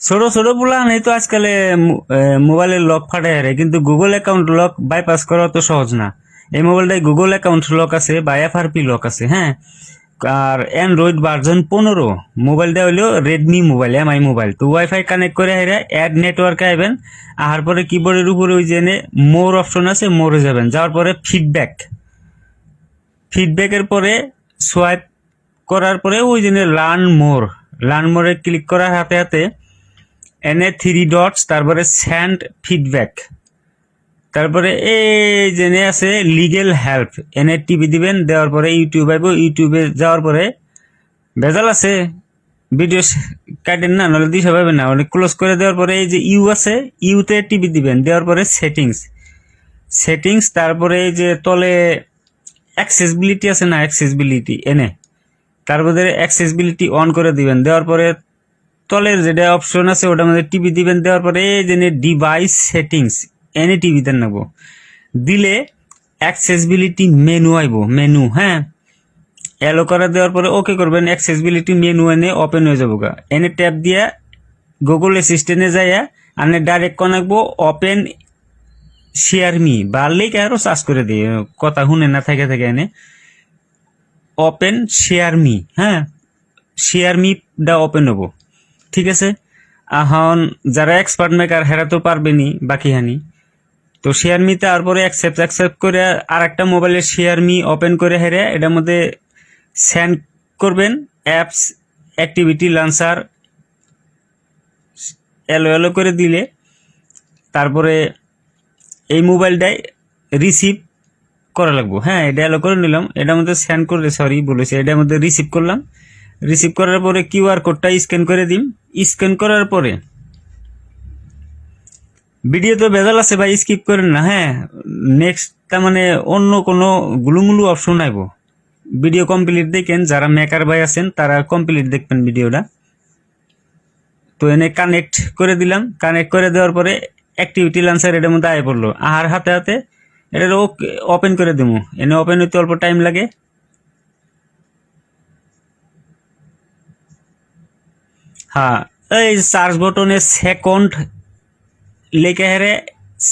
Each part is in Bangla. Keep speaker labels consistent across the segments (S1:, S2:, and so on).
S1: ছোট ছোট পোলা নেই তো আজকালে মোবাইলের লক ফাটে হারে, কিন্তু গুগল অ্যাকাউন্ট লক বাইপাস করা তো সহজ না। এই মোবাইলটায় গুগল অ্যাকাউন্ট লক আছে বা এফআরপি লক আছে হ্যাঁ? আর অ্যান্ড্রয়েড ভার্জন পনেরো, মোবাইলটা হইল রেডমি মোবাইল এমআই মোবাইল তো ওয়াইফাই কানেক্ট করে হেরে অ্যাড নেটওয়ার্কে আইবেন, আহার পরে কিবোর্ডের উপরে ওই জেনে মোর অপশন আছে মোরে যাবেন। যাওয়ার পরে ফিডব্যাক ফিডব্যাকের পরে সোয়াইপ করার পরে ওই জন্য লার্ন মোর লার্ন মোরে ক্লিক করার হাতে হাতে এনে থ্রি ডটস তারপরে স্যান্ড ফিডব্যাক তারপরে এই জেনে আছে লিগেল হেল্প এনে টিভি দিবেন, দেওয়ার পরে ইউটিউব আইব। ইউটিউবে যাওয়ার পরে ভেজাল আছে। ভিডিও কাটেন না, নাহলে দিশা পাবেন না। অনেক ক্লোজ করে দেওয়ার পরে এই যে ইউ আছে ইউতে টিভি দিবেন। দেওয়ার পরে সেটিংস সেটিংস তারপরে এই যে তলে অ্যাক্সেসিবিলিটি আছে না অ্যাক্সেসিবিলিটি এনে তারপরে অ্যাক্সেসিবিলিটি অন করে দিবেন। দেওয়ার পরে তলের যেটা অপশন আছে, ওটার মধ্যে টিভি দিবেন, দেওয়ার পরে এই যে ডিভাইস সেটিংস এনে টিভি দেন নেব। দিলে অ্যাক্সেসবিলিটি মেনু আইব মেনু হ্যাঁ? অ্যালো করে দেওয়ার পরে ওকে করবেন অ্যাক্সেসবিলিটি মেনু এনে ওপেন হয়ে যাব গা। এনে ট্যাপ দিয়া গুগল অ্যাসিস্ট্যান্টে যাইয়া আনে ডাইরেক্ট কনাকবো ওপেন শেয়ার মি বাড়লেই আরও সার্চ করে দিয়ে কথা শুনে না থাকে থেকে এনে। ওপেন শেয়ার মি হ্যাঁ? শেয়ার মিটা ওপেন হব। ঠিক আছে? এখন যারা এক্সপার্ট মেকার হেরা তো পারবেনি বাকি হানি তো শেয়ার মি তারপরে অ্যাকসেপ্ট অ্যাকসেপ্ট করে আর একটা মোবাইলের শেয়ার মি ওপেন করে হেরে এটার মধ্যে সেন্ড করবেন। অ্যাপস অ্যাক্টিভিটি লান্সার এলো এলো করে দিলে তারপরে এই মোবাইলটাই রিসিভ করা লাগবো। হ্যাঁ এটা এলো করে নিলাম। এটার মধ্যে স্ক্যান করে সরি বলেছি, এটার মধ্যে রিসিভ করলাম। রিসিভ করার পরে কিউআর কোডটা স্ক্যান করে দিম স্ক্যান করার পরে ভিডিও তো ভেজাল আছে ভাই স্কিপ করেন না হ্যাঁ। নেক্সট তার মানে অন্য কোনো গুলুমুলু অপশন আইব ভিডিও কমপ্লিট দেখেন, যারা মেকার ভাই আছেন, তারা কমপ্লিট দেখবেন ভিডিওটা তো এনে কানেক্ট করে দিলাম। কানেক্ট করে দেওয়ার পরে অ্যাক্টিভিটি লান্সার এটার মধ্যে আয় পড়ল। আর হাতে হাতে এটা ওপেন করে দেবো এনে ওপেন হইতে অল্প টাইম লাগে। হ্যাঁ এই সার্চ বটনে সেকন্ড লেখে হেরে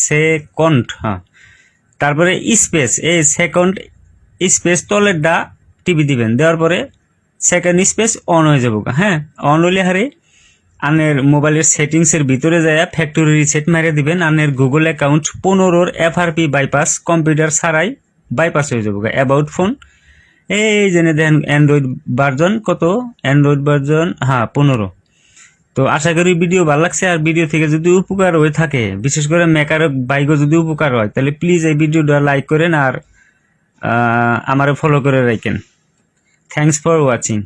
S1: সেকন্ড হ্যাঁ। তারপরে স্পেস এই সেকন্ড স্পেস তলের ডা টিপি দিবেন। দেওয়ার পরে সেকেন্ড স্পেস অন হয়ে যাব। হ্যাঁ অন হইলে হারে আনের মোবাইলের সেটিংসের ভিতরে যায় ফ্যাক্টরি রিসেট মেরে দিবেন। আনের গুগল অ্যাকাউন্ট পনেরোর এফআরপি বাইপাস কম্পিউটার ছাড়াই বাইপাস হয়ে যাব। অ্যাবাউট ফোন এই জেনে দেন অ্যান্ড্রয়েড ভার্জন কত? অ্যান্ড্রয়েড ভার্জন হ্যাঁ পনেরো। তো আশা করি ভিডিও ভালো লাগছে, আর ভিডিও থেকে যদি উপকার হয়ে থাকে, বিশেষ করে মেকার বাইকও যদি উপকার হয়, তাহলে প্লিজ এই ভিডিওটা লাইক করেন আর আমারে ফলো করে রাখেন। Thanks for watching